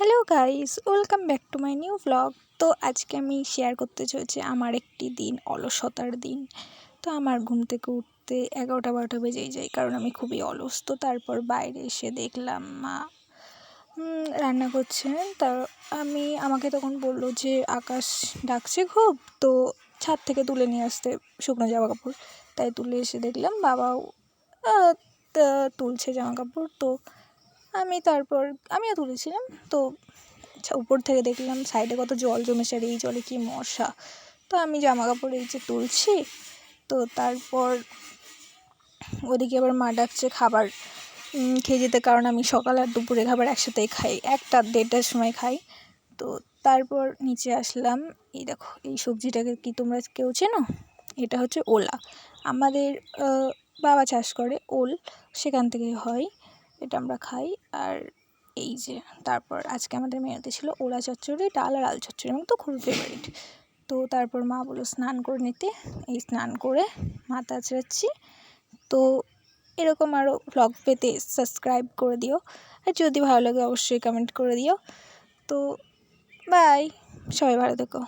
Hello guys, welcome back to my new vlog তো আজকে আমি শেয়ার করতে চলেছি আমার একটি দিন, অলসতার দিন। তো আমার ঘুম থেকে উঠতে এগারোটা বারোটা বেজেই যায়, কারণ আমি খুবই অলস। তো তারপর বাইরে এসে দেখলাম মা রান্না করছে তা আমি, আমাকে তখন বলল যে, আকাশ ডাকছে খুব, তো ছাদ থেকে তুলে নিয়ে আসতে শুকনো জামা কাপড়। তাই তুলে এসে দেখলাম বাবাও তুলছে জামা কাপড়। তো আমি তারপর, আমিও তুলেছিলাম। তো উপর থেকে দেখলাম সাইডে কত জল জমেছে আর এই জলে কি মশা। তো আমি জামা কাপড় এই যে তুলছি, তো তারপর ওদিকে আবার মা ডাকছে খাবার খেয়ে যেতে কারণ আমি সকাল আর দুপুরে খাবার একসাথেই খাই, একটা দেড়টার সময় খাই। তো তারপর নিচে আসলাম, এই দেখো, এই সবজিটাকে কি তোমরা কেউ চেনো? এটা হচ্ছে ওলা। আমাদের বাবা চাষ করে ওল, সেখান থেকে হয়। এটা আমরা খাই। আর এই যে তারপর আজকে আমাদের মেয়েতে ছিল ওলা চচ্চড়ি, ডাল আর আল চচ্চড়ি আমার তো খুব ফেভারিট তো তারপর মা বলল, স্নান করে নিতে। এই স্নান করে মাথা আঁচড়াচ্ছি তো এরকম আরও ভ্লগ পেতে সাবস্ক্রাইব করে দিও। আর যদি ভালো লাগে অবশ্যই কমেন্ট করে দিও। তো বাই সবাই ভালো থেকো।